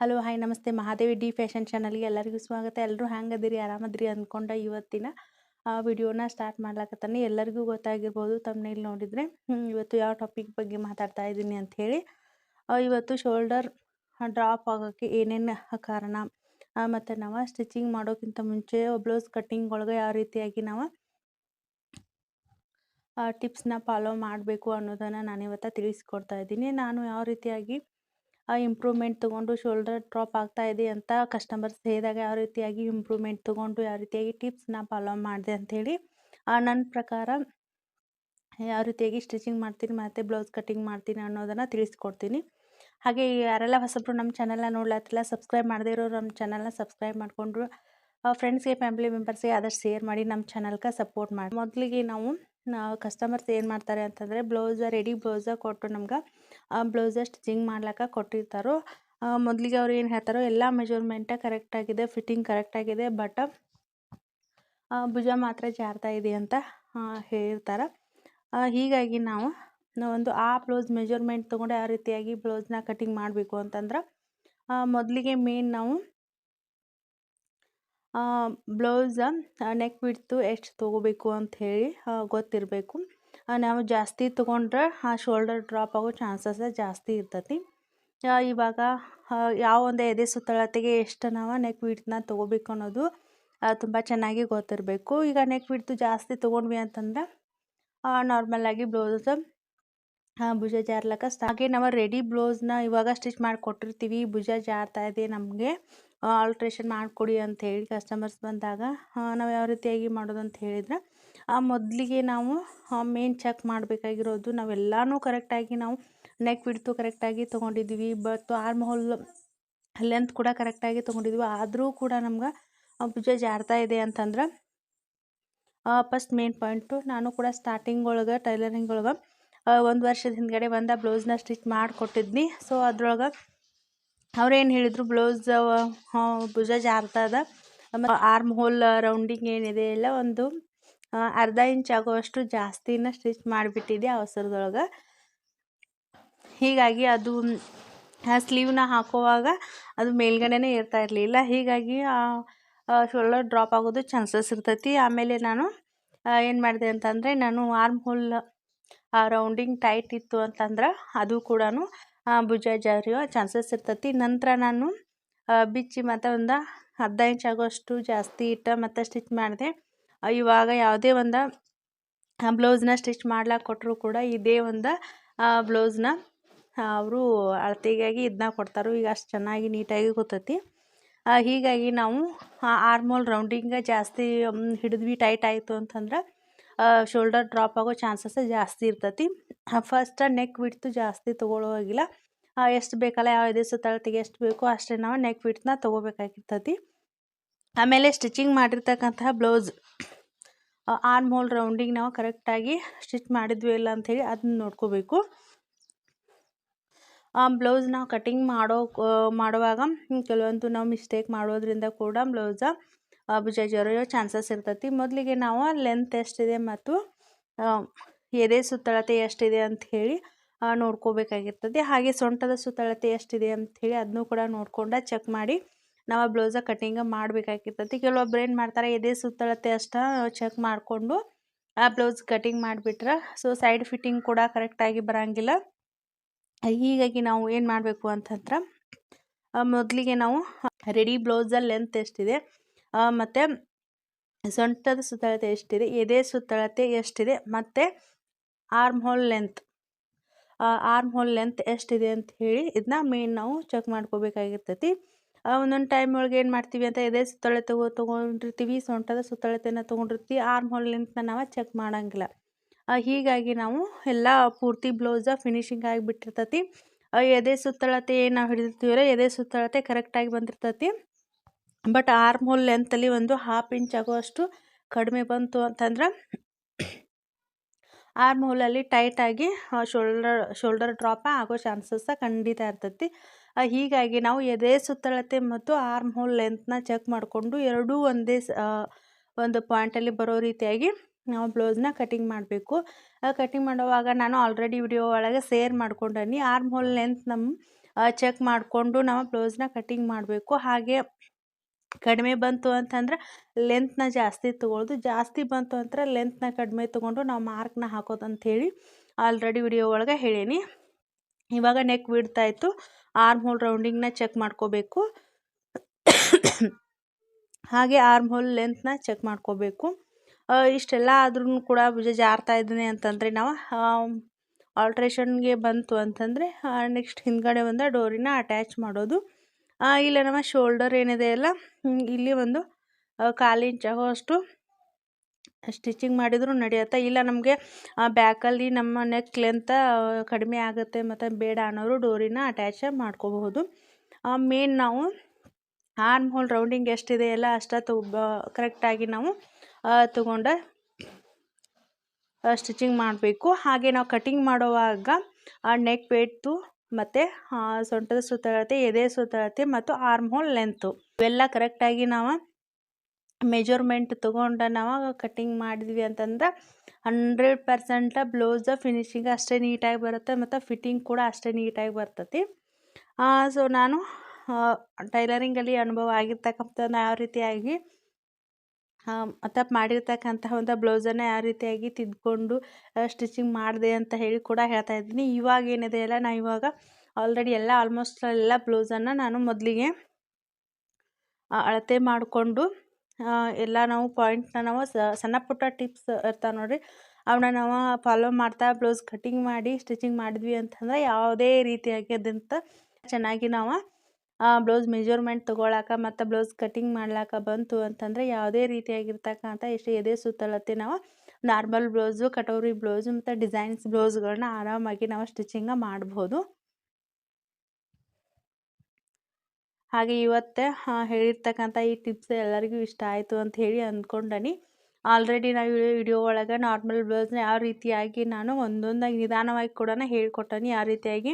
Hello hi ನಮಸ್ತೆ. Mahadevi D fashion ಚಾನಲ್ಗೆ ಎಲ್ಲರಿಗೂ ಸ್ವಾಗತ. ಎಲ್ಲರೂ ಹ್ಯಾಂಗದಿರಿ ಆರಾಮದಿರಿ ಅಂದ್ಕೊಂಡ ಇವತ್ತಿನ ವಿಡಿಯೋನ ಸ್ಟಾರ್ಟ್ ಮಾಡ್ಲಾಕತ್ತಾನೆ. ಎಲ್ಲರಿಗೂ ಗೊತ್ತಾಗಿರ್ಬೋದು ತಮ್ಮನೇಲಿ ನೋಡಿದರೆ. ಇವತ್ತು ಯಾವ ಟಾಪಿಕ್ ಬಗ್ಗೆ ಮಾತಾಡ್ತಾ ಇದ್ದೀನಿ ಅಂಥೇಳಿ ಇವತ್ತು ಶೋಲ್ಡರ್ ಡ್ರಾಪ್ ಆಗೋಕ್ಕೆ ಏನೇನು ಕಾರಣ ಮತ್ತು ನಾವು ಸ್ಟಿಚಿಂಗ್ ಮಾಡೋಕ್ಕಿಂತ ಮುಂಚೆ ಬ್ಲೌಸ್ ಕಟ್ಟಿಂಗ್ ಒಳಗೆ ಯಾವ ರೀತಿಯಾಗಿ ನಾವು ಟಿಪ್ಸ್ನ ಫಾಲೋ ಮಾಡಬೇಕು ಅನ್ನೋದನ್ನು ನಾನು ಇವತ್ತು ತಿಳಿಸ್ಕೊಡ್ತಾ ಇದ್ದೀನಿ. ನಾನು ಯಾವ ರೀತಿಯಾಗಿ ಇಂಪ್ರೂವ್ಮೆಂಟ್ ತಗೊಂಡು ಶೋಲ್ಡರ್ ಡ್ರಾಪ್ ಆಗ್ತಾ ಇದೆ ಅಂತ ಕಸ್ಟಮರ್ಸ್ ಹೇಳಿದಾಗ ಯಾವ ರೀತಿಯಾಗಿ ಇಂಪ್ರೂವ್ಮೆಂಟ್ ತೊಗೊಂಡು ಯಾವ ರೀತಿಯಾಗಿ ಟಿಪ್ಸ್ನ ಫಾಲೋ ಮಾಡಿದೆ ಅಂಥೇಳಿ ನನ್ನ ಪ್ರಕಾರ ಯಾವ ರೀತಿಯಾಗಿ ಸ್ಟಿಚಿಂಗ್ ಮಾಡ್ತೀನಿ ಮತ್ತು ಬ್ಲೌಸ್ ಕಟ್ಟಿಂಗ್ ಮಾಡ್ತೀನಿ ಅನ್ನೋದನ್ನು ತಿಳಿಸ್ಕೊಡ್ತೀನಿ. ಹಾಗೆ ಯಾರೆಲ್ಲ ಹೊಸಬ್ರು ನಮ್ಮ ಚಾನಲ್ನ ನೋಡ್ಲತ್ತಿಲ್ಲ ಸಬ್ಸ್ಕ್ರೈಬ್ ಮಾಡದೇ ಇರೋರು ನಮ್ಮ ಚಾನಲ್ನ ಸಬ್ಸ್ಕ್ರೈಬ್ ಮಾಡಿಕೊಂಡ್ರು ಫ್ರೆಂಡ್ಸ್ಗೆ ಫ್ಯಾಮಿಲಿ ಮೆಂಬರ್ಸ್ಗೆ ಆದಷ್ಟು ಶೇರ್ ಮಾಡಿ ನಮ್ಮ ಚಾನಲ್ಗೆ ಸಪೋರ್ಟ್ ಮಾಡಿ. ಮೊದಲಿಗೆ ನಾವು ಕಸ್ಟಮರ್ಸ್ ಏನು ಮಾಡ್ತಾರೆ ಅಂತಂದರೆ ಬ್ಲೌಸ ರೆಡಿ ಬ್ಲೌಸ ಕೊಟ್ಟು ನಮ್ಗೆ ಬ್ಲೌಸ ಸ್ಟಿಚಿಂಗ್ ಮಾಡ್ಲಿಕ್ಕೆ ಕೊಟ್ಟಿರ್ತಾರೋ ಮೊದಲಿಗೆ ಅವ್ರು ಏನು ಹೇಳ್ತಾರೋ ಎಲ್ಲ ಮೆಜರ್ಮೆಂಟ ಕರೆಕ್ಟಾಗಿದೆ ಫಿಟ್ಟಿಂಗ್ ಕರೆಕ್ಟಾಗಿದೆ ಬಟ್ ಭುಜ ಮಾತ್ರ ಜಾರ್ತಾ ಇದೆ ಅಂತ ಹೇಳ್ತಾರೆ. ಹೀಗಾಗಿ ನಾವು ಒಂದು ಆ ಬ್ಲೌಸ್ ಮೆಜರ್ಮೆಂಟ್ ತೊಗೊಂಡು ಯಾವ ರೀತಿಯಾಗಿ ಬ್ಲೌಸ್ನ ಕಟಿಂಗ್ ಮಾಡಬೇಕು ಅಂತಂದ್ರೆ ಮೊದಲಿಗೆ ಮೇನ್ ನಾವು ಬ್ಲೌಸ ನೆಕ್ ಬಿಡ್ತು ಎಷ್ಟು ತೊಗೋಬೇಕು ಅಂಥೇಳಿ ಗೊತ್ತಿರಬೇಕು. ನಾವು ಜಾಸ್ತಿ ತೊಗೊಂಡ್ರೆ, ಆ ಶೋಲ್ಡರ್ ಡ್ರಾಪ್ ಆಗೋ ಚಾನ್ಸಸ್ ಜಾಸ್ತಿ ಇರ್ತೈತಿ. ಇವಾಗ ಯಾವ ಒಂದು ಎದೆ ಸುತ್ತಳತೆಗೆ ಎಷ್ಟು ನಾವು ನೆಕ್ ವಿಡ್ತನ್ನ ತೊಗೋಬೇಕು ಅನ್ನೋದು ತುಂಬ ಚೆನ್ನಾಗಿ ಗೊತ್ತಿರಬೇಕು. ಈಗ ನೆಕ್ ವಿಡ್ತು ಜಾಸ್ತಿ ತೊಗೊಂಡ್ವಿ ಅಂತಂದ್ರೆ ನಾರ್ಮಲಾಗಿ ಬ್ಲೌಸ್ ಭುಜ ಜಾರ್ಲಕ್ಕ ಹಾಗೆ ನಾವು ರೆಡಿ ಬ್ಲೌಸ್ನ ಇವಾಗ ಸ್ಟಿಚ್ ಮಾಡಿಕೊಟ್ಟಿರ್ತೀವಿ, ಭುಜ ಜಾರ್ತಾ ಇದೆ ನಮಗೆ. ಆಲ್ಟ್ರೇಷನ್ ಮಾಡಿಕೊಡಿ ಅಂತ ಹೇಳಿ ಕಸ್ಟಮರ್ಸ್ ಬಂದಾಗ ನಾವು ಯಾವ ರೀತಿಯಾಗಿ ಮಾಡೋದು ಅಂತ ಹೇಳಿದ್ರೆ ಮೊದಲಿಗೆ ನಾವು ಮೇನ್ ಚೆಕ್ ಮಾಡಬೇಕಾಗಿರೋದು ನಾವೆಲ್ಲನೂ ಕರೆಕ್ಟಾಗಿ ನಾವು ನೆಕ್ ಬಿಡ್ತು ಕರೆಕ್ಟಾಗಿ ತೊಗೊಂಡಿದ್ದೀವಿ ಬಟ್ ಆರ್ಮ್ ಹೋಲ್ ಲೆಂತ್ ಕೂಡ ಕರೆಕ್ಟಾಗಿ ತೊಗೊಂಡಿದ್ವಿ ಆದರೂ ಕೂಡ ನಮ್ಗೆ ಭುಜ ಜಾರ್ತಾ ಇದೆ ಅಂತಂದ್ರೆ ಫಸ್ಟ್ ಮೇನ್ ಪಾಯಿಂಟು ನಾನು ಕೂಡ ಸ್ಟಾರ್ಟಿಂಗ್ ಒಳಗೆ ಟೈಲರಿಂಗ್ ಒಳಗೆ ಒಂದು ವರ್ಷದ ಹಿಂದ್ಗಡೆ ಬಂದ ಬ್ಲೌಸ್ನ ಸ್ಟಿಚ್ ಮಾಡಿಕೊಟ್ಟಿದ್ನಿ ಸೊ ಅದ್ರೊಳಗೆ ಅವ್ರೇನು ಹೇಳಿದರು, ಬ್ಲೌಸ್ ಭುಜ ಜಾರ್ತದ ಆರ್ಮ್ ಹೋಲ್ ರೌಂಡಿಂಗ್ ಏನಿದೆ ಎಲ್ಲ ಒಂದು ಅರ್ಧ ಇಂಚ್ ಆಗುವಷ್ಟು ಜಾಸ್ತಿನ ಸ್ಟಿಚ್ ಮಾಡಿಬಿಟ್ಟಿದೆ ಅವಸರದೊಳಗೆ. ಹೀಗಾಗಿ ಅದು ಸ್ಲೀವ್ನ ಹಾಕುವಾಗ ಅದು ಮೇಲ್ಗಡೆನೇ ಇರ್ತಾ ಇರಲಿಲ್ಲ. ಹೀಗಾಗಿ ಶೋಲ್ಡರ್ ಡ್ರಾಪ್ ಆಗೋದು ಚಾನ್ಸಸ್ ಇರ್ತೈತಿ. ಆಮೇಲೆ ನಾನು ಏನು ಮಾಡಿದೆ ಅಂತಂದರೆ, ನಾನು ಆರ್ಮ್ ಹೋಲ್ ರೌಂಡಿಂಗ್ ಟೈಟ್ ಇತ್ತು ಅಂತಂದ್ರೆ ಅದು ಕೂಡ ಭುಜ ಜಾರಿಯೋ ಚಾನ್ಸಸ್ ಇರ್ತೈತಿ. ನಂತರ ನಾನು ಬಿಚ್ಚಿ ಮತ್ತು ಒಂದು ಅರ್ಧ ಇಂಚ್ ಆಗೋಷ್ಟು ಜಾಸ್ತಿ ಇಟ್ಟು ಮತ್ತು ಸ್ಟಿಚ್ ಮಾಡಿದೆ. ಇವಾಗ ಯಾವುದೇ ಒಂದು ಬ್ಲೌಸ್ನ ಸ್ಟಿಚ್ ಮಾಡ್ಲಾಕೆ ಕೊಟ್ಟರು ಕೂಡ ಇದೇ ಒಂದು ಬ್ಲೌಸ್ನ ಅವರು ಅಳತೆಗಾಗಿ ಇದನ್ನ ಕೊಡ್ತಾರೆ. ಈಗ ಅಷ್ಟು ಚೆನ್ನಾಗಿ ನೀಟಾಗಿ ಗೊತ್ತೈತಿ ಹೀಗಾಗಿ ನಾವು ಆರ್ಮೋಲ್ ರೌಂಡಿಂಗ ಜಾಸ್ತಿ ಹಿಡಿದ್ವಿ ಟೈಟ್ ಆಯಿತು ಅಂತಂದ್ರೆ ಶೋಲ್ಡರ್ ಡ್ರಾಪ್ ಆಗೋ ಚಾನ್ಸಸ್ ಜಾಸ್ತಿ ಇರ್ತೈತಿ. ಫಸ್ಟ್ ನೆಕ್ ಬಿಡ್ತು ಜಾಸ್ತಿ ತೊಗೊಳ್ಳೋವಾಗಿಲ್ಲ ಎಷ್ಟು ಬೇಕಲ್ಲ ಯಾವುದೇ ಸುತ್ತಳತೆಗೆ ಎಷ್ಟು ಬೇಕೋ ಅಷ್ಟೇ ನಾವು ನೆಕ್ ಬಿಡ್ತನ್ನ ತೊಗೋಬೇಕಾಗಿರ್ತೈತಿ. ಆಮೇಲೆ ಸ್ಟಿಚಿಂಗ್ ಮಾಡಿರ್ತಕ್ಕಂತಹ ಬ್ಲೌಸ್ ಆರ್ಮ್ ಹೋಲ್ ರೌಂಡಿಂಗ್ ನಾವು ಕರೆಕ್ಟಾಗಿ ಸ್ಟಿಚ್ ಮಾಡಿದ್ವಿ ಇಲ್ಲ ಅಂಥೇಳಿ ಅದನ್ನ ನೋಡ್ಕೋಬೇಕು. ಬ್ಲೌಸ್ ನಾವು ಕಟಿಂಗ್ ಮಾಡೋ ಮಾಡುವಾಗ ಕೆಲವೊಂದು ನಾವು ಮಿಸ್ಟೇಕ್ ಮಾಡೋದ್ರಿಂದ ಕೂಡ ಬ್ಲೌಸ ಭುಜ ಜೊರೆಯೋ ಚಾನ್ಸಸ್ ಇರ್ತೈತಿ. ಮೊದಲಿಗೆ ನಾವು ಲೆಂತ್ ಎಷ್ಟಿದೆ ಮತ್ತು ಎದೆ ಸುತ್ತಳತೆ ಎಷ್ಟಿದೆ ಅಂತ ಹೇಳಿ ನೋಡ್ಕೋಬೇಕಾಗಿರ್ತದೆ. ಹಾಗೆ ಸೊಂಟದ ಸುತ್ತಳತೆ ಎಷ್ಟಿದೆ ಹೇಳಿ ಅದನ್ನೂ ಕೂಡ ನೋಡ್ಕೊಂಡು ಚೆಕ್ ಮಾಡಿ ನಾವು ಆ ಬ್ಲೌಸ ಕಟ್ಟಿಂಗ್ ಮಾಡಬೇಕಾಗಿರ್ತೈತಿ. ಕೆಲವೊಬ್ಬರು ಏನು ಮಾಡ್ತಾರೆ, ಎದೆ ಸುತ್ತಳತೆ ಅಷ್ಟೇ ಚೆಕ್ ಮಾಡಿಕೊಂಡು ಆ ಬ್ಲೌಸ್ ಕಟಿಂಗ್ ಮಾಡಿಬಿಟ್ರೆ ಸೊ ಸೈಡ್ ಫಿಟ್ಟಿಂಗ್ ಕೂಡ ಕರೆಕ್ಟಾಗಿ ಬರೋಂಗಿಲ್ಲ. ಹೀಗಾಗಿ ನಾವು ಏನು ಮಾಡಬೇಕು ಅಂತಂದ್ರೆ ಮೊದಲಿಗೆ ನಾವು ರೆಡಿ ಬ್ಲೌಸ ಲೆಂತ್ ಎಷ್ಟಿದೆ ಮತ್ತು ಸೊಂಟದ ಸುತ್ತಳತೆ ಎಷ್ಟಿದೆ? ಎದೆ ಸುತ್ತಳತೆ ಎಷ್ಟಿದೆ? ಮತ್ತು arm hole length arm hole length ಎಷ್ಟಿದೆ ಅಂತ ಹೇಳಿ ಇದನ್ನ ಮೇನ್ ನಾವು ಚೆಕ್ ಮಾಡ್ಕೋಬೇಕಾಗಿರ್ತೈತಿ. ಒಂದೊಂದು ಟೈಮ್ ಒಳಗೆ ಏನು ಮಾಡ್ತೀವಿ ಅಂತ ಎದೆ ಸುತ್ತಳತೆ ತೊಗೊಂಡಿರ್ತೀವಿ, ಸೊಂಟದ ಸುತ್ತಳತೆನ ತೊಗೊಂಡಿರ್ತೀವಿ ಆರ್ಮ್ ಹೋಲ್ ಲೆಂತ್ನ ನಾವು ಚೆಕ್ ಮಾಡೋಂಗಿಲ್ಲ. ಹೀಗಾಗಿ ನಾವು ಎಲ್ಲ ಪೂರ್ತಿ ಬ್ಲೌಸ ಫಿನಿಶಿಂಗ್ ಆಗಿಬಿಟ್ಟಿರ್ತೈತಿ ಎದೆ ಸುತ್ತಳತೆ ಏನು ನಾವು ಹಿಡಿದಿರ್ತೀವಲ್ಲ ಎದೆ ಸುತ್ತಳತೆ ಕರೆಕ್ಟಾಗಿ ಬಂದಿರ್ತೈತಿ. ಬಟ್ ಆರ್ಮ್ ಹೋಲ್ ಲೆಂತಲ್ಲಿ ಒಂದು ಹಾಫ್ ಇಂಚ್ ಆಗುವಷ್ಟು ಕಡಿಮೆ ಬಂತು ಅಂತಂದ್ರೆ ಆರ್ಮ್ ಹೋಲಲ್ಲಿ ಟೈಟಾಗಿ ಶೋಲ್ಡರ್ ಶೋಲ್ಡರ್ ಡ್ರಾಪ ಆಗೋ ಚಾನ್ಸಸ್ಸ ಖಂಡಿತ ಇರ್ತೈತಿ. ಹೀಗಾಗಿ ನಾವು ಎದೆ ಸುತ್ತಳತೆ ಮತ್ತು ಆರ್ಮ್ ಹೋಲ್ ಲೆಂತ್ನ ಚೆಕ್ ಮಾಡಿಕೊಂಡು ಎರಡೂ ಒಂದೇ ಒಂದು ಪಾಯಿಂಟಲ್ಲಿ ಬರೋ ರೀತಿಯಾಗಿ ನಾವು ಬ್ಲೌಸ್ನ ಕಟಿಂಗ್ ಮಾಡಬೇಕು. ಕಟಿಂಗ್ ಮಾಡುವಾಗ ನಾನು ಆಲ್ರೆಡಿ ವಿಡಿಯೋ ಒಳಗೆ ಶೇರ್ ಮಾಡ್ಕೊಂಡೀನಿ. ಆರ್ಮ್ ಹೋಲ್ ಲೆಂತ್ ನಮ್ಮ ಚೆಕ್ ಮಾಡಿಕೊಂಡು ನಾವು ಬ್ಲೌಸ್ನ ಕಟಿಂಗ್ ಮಾಡಬೇಕು. ಹಾಗೆ ಕಡಿಮೆ ಬಂತು ಅಂತಂದ್ರೆ ಲೆಂತ್ನ ಜಾಸ್ತಿ ತೊಗೊಳ್ಳೋದು ಜಾಸ್ತಿ ಬಂತು ಅಂದ್ರೆ ಲೆಂತ್ನ ಕಡಿಮೆ ತೊಗೊಂಡು ನಾವು ಮಾರ್ಕ್ನ ಹಾಕೋದು ಅಂಥೇಳಿ ಆಲ್ರೆಡಿ ವಿಡಿಯೋ ಒಳಗೆ ಹೇಳೀನಿ. ಇವಾಗ ನೆಕ್ ಬಿಡ್ತಾಯಿತ್ತು ಆರ್ಮ್ ಹೋಲ್ ರೌಂಡಿಂಗ್ನ ಚೆಕ್ ಮಾಡ್ಕೋಬೇಕು. ಹಾಗೆ ಆರ್ಮ್ ಹೋಲ್ ಲೆಂತ್ನ ಚೆಕ್ ಮಾಡ್ಕೋಬೇಕು. ಇಷ್ಟೆಲ್ಲ ಆದ್ರೂ ಕೂಡ ಭುಜ ಜಾರ್ತಾ ಇದ್ದೀನಿ ಅಂತಂದರೆ ನಾವು ಆಲ್ಟ್ರೇಷನ್ಗೆ ಬಂತು ಅಂತಂದರೆ ನೆಕ್ಸ್ಟ್ ಹಿಂದ್ಗಡೆ ಒಂದು ಡೋರಿನ ಅಟ್ಯಾಚ್ ಮಾಡೋದು. ಇಲ್ಲ, ನಮ್ಮ ಶೋಲ್ಡರ್ ಏನಿದೆ ಅಲ್ಲ ಇಲ್ಲಿ ಒಂದು ಕಾಲು ಇಂಚ್ ಆಗೋಷ್ಟು ಸ್ಟಿಚಿಂಗ್ ಮಾಡಿದರೂ ನಡೆಯುತ್ತೆ, ಇಲ್ಲ ನಮಗೆ ಬ್ಯಾಕಲ್ಲಿ ನಮ್ಮ ನೆಕ್ ಲೆಂತ ಕಡಿಮೆ ಆಗುತ್ತೆ, ಮತ್ತು ಬೇಡ ಅನ್ನೋರು ಡೋರಿನ ಅಟ್ಯಾಚ್ ಮಾಡ್ಕೋಬಹುದು. ಮೇನ್ ನಾವು, ಆರ್ಮ್ ಹೋಲ್ ರೌಂಡಿಂಗ್ ಎಷ್ಟಿದೆ ಎಲ್ಲ ಅಷ್ಟು ತಗೋ ಕರೆಕ್ಟಾಗಿ ನಾವು ತಗೊಂಡು ಸ್ಟಿಚಿಂಗ್ ಮಾಡಬೇಕು. ಹಾಗೆ ನಾವು ಕಟಿಂಗ್ ಮಾಡುವಾಗ ನೆಕ್ ವೇಟ್ತು ಮತ್ತು ಸೊಂಟದ ಸುತ್ತಳತೆ ಎದೆ ಸುತ್ತಳತೆ ಮತ್ತು ಆರ್ಮ್ ಹೋಲ್ ಲೆಂತು ಇವೆಲ್ಲ ಕರೆಕ್ಟಾಗಿ ನಾವು ಮೆಜರ್ಮೆಂಟ್ ತೊಗೊಂಡು ನಾವು ಕಟ್ಟಿಂಗ್ ಮಾಡಿದ್ವಿ ಅಂತಂದ್ರೆ ಹಂಡ್ರೆಡ್ ಪರ್ಸೆಂಟ ಬ್ಲೌಸ ಫಿನಿಶಿಂಗ್ ಅಷ್ಟೇ ನೀಟಾಗಿ ಬರುತ್ತೆ ಮತ್ತು ಫಿಟ್ಟಿಂಗ್ ಕೂಡ ಅಷ್ಟೇ ನೀಟಾಗಿ ಬರ್ತತಿ. ಸೊ ನಾನು ಟೈಲರಿಂಗಲ್ಲಿ ಅನುಭವ ಆಗಿರ್ತಕ್ಕಂಥ ಯಾವ ರೀತಿಯಾಗಿ ಮತ್ತು ಮಾಡಿರ್ತಕ್ಕಂತಹ ಒಂದು ಬ್ಲೌಸನ್ನು ಯಾವ ರೀತಿಯಾಗಿ ತಿದ್ಕೊಂಡು ಸ್ಟಿಚಿಂಗ್ ಮಾಡಿದೆ ಅಂತ ಹೇಳಿ ಕೂಡ ಹೇಳ್ತಾ ಇದ್ದೀನಿ. ಇವಾಗ ಏನಿದೆ ಅಲ್ಲ ನಾನು ಇವಾಗ ಆಲ್ರೆಡಿ ಎಲ್ಲ ಆಲ್ಮೋಸ್ಟ್ ಎಲ್ಲ ಬ್ಲೌಸನ್ನು ನಾನು ಮೊದಲಿಗೆ ಅಳತೆ ಮಾಡಿಕೊಂಡು ಎಲ್ಲ ನಾವು ಪಾಯಿಂಟ್ನ ನಾವು ಸಣ್ಣ ಪುಟ್ಟ ಟಿಪ್ಸ್ ಇರ್ತಾವೆ ನೋಡಿರಿ. ಅವನ್ನ ನಾವು ಫಾಲೋ ಮಾಡ್ತಾ ಬ್ಲೌಸ್ ಕಟಿಂಗ್ ಮಾಡಿ ಸ್ಟಿಚಿಂಗ್ ಮಾಡಿದ್ವಿ ಅಂತಂದ್ರೆ ಯಾವುದೇ ರೀತಿಯಾಗಿ ಅದಂತ ಚೆನ್ನಾಗಿ ನಾವು ಬ್ಲೌಸ್ ಮೆಜರ್ಮೆಂಟ್ ತೊಗೊಳಕ್ಕೆ ಮತ್ತು ಬ್ಲೌಸ್ ಕಟ್ಟಿಂಗ್ ಮಾಡ್ಲಾಕ ಬಂತು ಅಂತಂದರೆ ಯಾವುದೇ ರೀತಿಯಾಗಿರ್ತಕ್ಕಂಥ ಎಷ್ಟು ಎದೆ ಸುತ್ತಲತ್ತೆ ನಾವು ನಾರ್ಮಲ್ ಬ್ಲೌಸು, ಕಟೋರಿ ಬ್ಲೌಸು ಮತ್ತು ಡಿಸೈನ್ಸ್ ಬ್ಲೌಸ್ಗಳನ್ನ ಆರಾಮಾಗಿ ನಾವು ಸ್ಟಿಚಿಂಗ ಮಾಡ್ಬೋದು. ಹಾಗೆ ಇವತ್ತೇ ಹೇಳಿರ್ತಕ್ಕಂಥ ಈ ಟಿಪ್ಸ್ ಎಲ್ಲರಿಗೂ ಇಷ್ಟ ಆಯಿತು ಅಂತ ಹೇಳಿ ಅಂದ್ಕೊಂಡನಿ ಆಲ್ರೆಡಿ ನಾವು ವಿಡಿಯೋ ಒಳಗೆ ನಾರ್ಮಲ್ ಬ್ಲೌಸ್ನ ಯಾವ ರೀತಿಯಾಗಿ ನಾನು ಒಂದೊಂದಾಗಿ ನಿಧಾನವಾಗಿ ಕೂಡ ಹೇಳ್ಕೊಟ್ಟನಿ ಯಾವ ರೀತಿಯಾಗಿ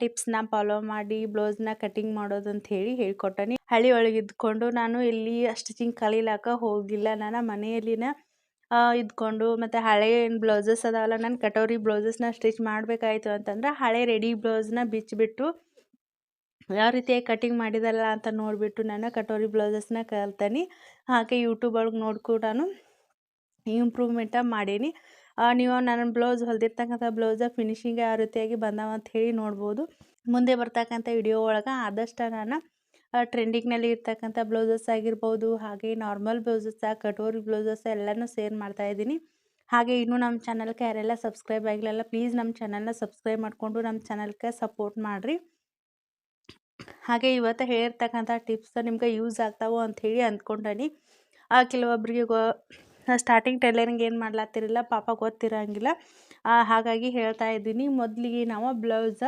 ಟಿಪ್ಸ್ನ ಫಾಲೋ ಮಾಡಿ ಬ್ಲೌಸ್ನ ಕಟಿಂಗ್ ಮಾಡೋದು ಅಂತ ಹೇಳಿ ಹೇಳ್ಕೊಟ್ಟನಿ. ಹಳ್ಳಿ ಒಳಗೆ ಇದ್ಕೊಂಡು ನಾನು ಇಲ್ಲಿ ಸ್ಟಿಚಿಂಗ್ ಕಲೀಲಾಕ ಹೋಗಿಲ್ಲ. ನಾನು ಮನೆಯಲ್ಲಿನ ಇದ್ಕೊಂಡು ಮತ್ತು ಹಳೆ ಏನು ಬ್ಲೌಸಸ್ ಅದಾವಲ್ಲ, ನಾನು ಕಟೋರಿ ಬ್ಲೌಸಸ್ನ ಸ್ಟಿಚ್ ಮಾಡಬೇಕಾಯ್ತು ಅಂತಂದ್ರೆ ಹಳೆ ರೆಡಿ ಬ್ಲೌಸ್ನ ಬಿಚ್ಚಿಬಿಟ್ಟು, ಯಾವ ರೀತಿಯಾಗಿ ಕಟಿಂಗ್ ಮಾಡಿದಲ್ಲ ಅಂತ ನೋಡಿಬಿಟ್ಟು ನಾನು ಕಟೋರಿ ಬ್ಲೌಸಸ್ನ ಕಲ್ತೀನಿ. ಹಾಗೆ ಯೂಟ್ಯೂಬ್ ಒಳಗೆ ನೋಡಿ ಕೂಡ ಇಂಪ್ರೂವ್ಮೆಂಟ ಮಾಡೀನಿ. ನೀವು ನನ್ನ ಬ್ಲೌಸ್ ಹೊಲ್ದಿರ್ತಕ್ಕಂಥ ಬ್ಲೌಸ ಫಿನಿಶಿಂಗ್ ಯಾವ ರೀತಿಯಾಗಿ ಬಂದಾವ ಅಂತ ಹೇಳಿ ನೋಡ್ಬೋದು. ಮುಂದೆ ಬರ್ತಕ್ಕಂಥ ವಿಡಿಯೋ ಒಳಗೆ ಆದಷ್ಟು ನಾನು ಟ್ರೆಂಡಿಂಗ್ನಲ್ಲಿ ಇರ್ತಕ್ಕಂಥ ಬ್ಲೌಸಸ್ ಆಗಿರ್ಬೋದು, ಹಾಗೆ ನಾರ್ಮಲ್ ಬ್ಲೌಸಸ್, ಕಟೋರಿ ಬ್ಲೌಸಸ್ ಎಲ್ಲನೂ ಸೇರ್ ಮಾಡ್ತಾಯಿದ್ದೀನಿ ಹಾಗೆ ಇನ್ನೂ ನಮ್ಮ ಚಾನಲ್ಗೆ ಯಾರೆಲ್ಲ ಸಬ್ಸ್ಕ್ರೈಬ್ ಆಗಿಲ್ಲ ಪ್ಲೀಸ್ ನಮ್ಮ ಚಾನಲ್ನ ಸಬ್ಸ್ಕ್ರೈಬ್ ಮಾಡಿಕೊಂಡು ನಮ್ಮ ಚಾನಲ್ಗೆ ಸಪೋರ್ಟ್ ಮಾಡಿರಿ. ಹಾಗೆ ಇವತ್ತು ಹೇಳಿರ್ತಕ್ಕಂಥ ಟಿಪ್ಸ್ ನಿಮ್ಗೆ ಯೂಸ್ ಆಗ್ತಾವೋ ಅಂಥೇಳಿ ಅಂದ್ಕೊಂಡನಿ. ಕೆಲವೊಬ್ಬರಿಗೆ ಸ್ಟಾರ್ಟಿಂಗ್ ಟೈಲರಿಂಗ್ ಏನು ಮಾಡ್ಲತ್ತಿರಲಿಲ್ಲ, ಪಾಪ ಗೊತ್ತಿರೋಂಗಿಲ್ಲ. ಹಾಗಾಗಿ ಹೇಳ್ತಾ ಇದ್ದೀನಿ, ಮೊದಲಿಗೆ ನಾವು ಬ್ಲೌಸ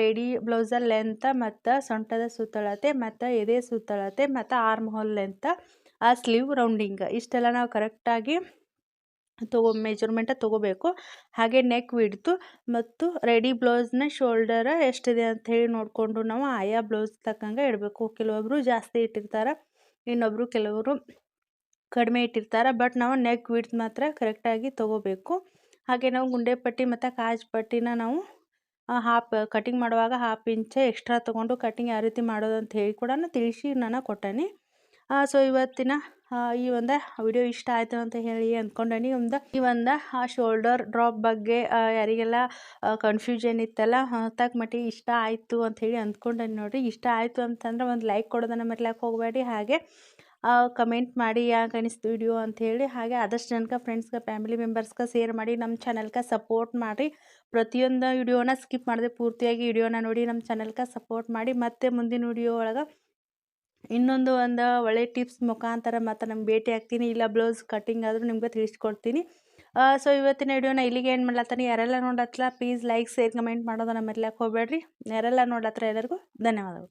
ರೆಡಿ ಬ್ಲೌಸ ಲೆಂತ ಮತ್ತು ಸೊಂಟದ ಸುತ್ತಳತೆ ಮತ್ತು ಎದೆ ಸುತ್ತಳತೆ ಮತ್ತು ಆರ್ಮ್ ಹೋಲ್ ಲೆಂತ ಆ ಸ್ಲೀವ್ ರೌಂಡಿಂಗ್ ಇಷ್ಟೆಲ್ಲ ನಾವು ಕರೆಕ್ಟಾಗಿ ತಗೋ ಮೆಜರ್ಮೆಂಟ ತೊಗೋಬೇಕು. ಹಾಗೆ ನೆಕ್ ವಿಡ್ತು ಮತ್ತು ರೆಡಿ ಬ್ಲೌಸ್ನ ಶೋಲ್ಡರ್ ಎಷ್ಟಿದೆ ಅಂತ ಹೇಳಿ ನೋಡಿಕೊಂಡು ನಾವು ಆಯಾ ಬ್ಲೌಸ್ ತಕ್ಕಂಗೆ ಇಡಬೇಕು. ಕೆಲವೊಬ್ಬರು ಜಾಸ್ತಿ ಇಟ್ಟಿರ್ತಾರೆ ಇನ್ನೊಬ್ಬರು ಕೆಲವರು ಕಡಿಮೆ ಇಟ್ಟಿರ್ತಾರೆ. ಬಟ್ ನಾವು ನೆಕ್ ವಿಡ್ತ್ ಮಾತ್ರ ಕರೆಕ್ಟಾಗಿ ತೊಗೋಬೇಕು. ಹಾಗೆ ನಾವು ಗುಂಡೆ ಪಟ್ಟಿ ಮತ್ತು ಕಾಜ್ ಪಟ್ಟಿನ ನಾವು ಹಾಫ್ ಕಟಿಂಗ್ ಮಾಡುವಾಗ ಹಾಫ್ ಇಂಚೆ ಎಕ್ಸ್ಟ್ರಾ ತೊಗೊಂಡು ಕಟಿಂಗ್ ಯಾವ ರೀತಿ ಮಾಡೋದು ಅಂತ ಹೇಳಿ ಕೂಡ ತಿಳಿಸಿ ನಾನು ಕೊಟ್ಟೇನಿ. ಸೊ ಇವತ್ತಿನ ಈ ಒಂದು ವಿಡಿಯೋ ಇಷ್ಟ ಆಯಿತು ಅಂತ ಹೇಳಿ ಅಂದ್ಕೊಂಡೇನಿ. ಒಂದು, ಈ ಒಂದು, ಆ ಶೋಲ್ಡರ್ ಡ್ರಾಪ್ ಬಗ್ಗೆ ಯಾರಿಗೆಲ್ಲ ಕನ್ಫ್ಯೂಷನ್ ಇತ್ತಲ್ಲ ತಕ್ಕ ಮಟ್ಟಿಗೆ ಇಷ್ಟ ಆಯಿತು ಅಂತ ಹೇಳಿ ಅಂದ್ಕೊಂಡೇನಿ ನೋಡಿರಿ. ಇಷ್ಟ ಆಯಿತು ಅಂತಂದ್ರೆ ಒಂದು ಲೈಕ್ ಕೊಡೋದನ್ನು ಮರ್ಲಾಕೆ ಹೋಗಬೇಡಿ. ಹಾಗೆ ಕಮೆಂಟ್ ಮಾಡಿ ಯಾಕೆ ಅನಿಸ್ತು ವಿಡಿಯೋ ಅಂಥೇಳಿ ಹಾಗೆ ಆದಷ್ಟು ಜನಕ್ಕೆ ಫ್ರೆಂಡ್ಸ್ಗೆ ಫ್ಯಾಮಿಲಿ ಮೆಂಬರ್ಸ್ಗೆ ಶೇರ್ ಮಾಡಿ ನಮ್ಮ ಚಾನಲ್ಗೆ ಸಪೋರ್ಟ್ ಮಾಡಿ ಪ್ರತಿಯೊಂದು ವಿಡಿಯೋನ ಸ್ಕಿಪ್ ಮಾಡಿದೆ, ಪೂರ್ತಿಯಾಗಿ ವಿಡಿಯೋನ ನೋಡಿ ನಮ್ಮ ಚಾನಲ್ಗೆ ಸಪೋರ್ಟ್ ಮಾಡಿ. ಮತ್ತೆ ಮುಂದಿನ ವಿಡಿಯೋ ಒಳಗೆ ಇನ್ನೊಂದು ಒಂದು ಒಳ್ಳೆ ಟಿಪ್ಸ್ ಮುಖಾಂತರ ಮತ್ತು ನಮ್ಗೆ ಭೇಟಿ ಆಗ್ತೀನಿ. ಇಲ್ಲ ಬ್ಲೌಸ್ ಕಟ್ಟಿಂಗ್ ಆದರೂ ನಿಮ್ಗೆ ತಿಳಿಸ್ಕೊಡ್ತೀನಿ. ಸೊ ಇವತ್ತಿನ ವಿಡಿಯೋನ ಇಲ್ಲಿಗೆ ಏನು ಮಾಡ್ಲತ್ತಾನೆ. ಯಾರೆಲ್ಲ ನೋಡತ್ಲ ಪ್ಲೀಸ್ ಲೈಕ್ ಶೇರ್ ಕಮೆಂಟ್ ಮಾಡೋದು ಮರ್ಲಾಕೆ ಹೋಗ್ಬೇಡ್ರಿ. ಯಾರೆಲ್ಲ ನೋಡ್ಲತ್ತರ ಎಲ್ಲರಿಗೂ ಧನ್ಯವಾದಗಳು.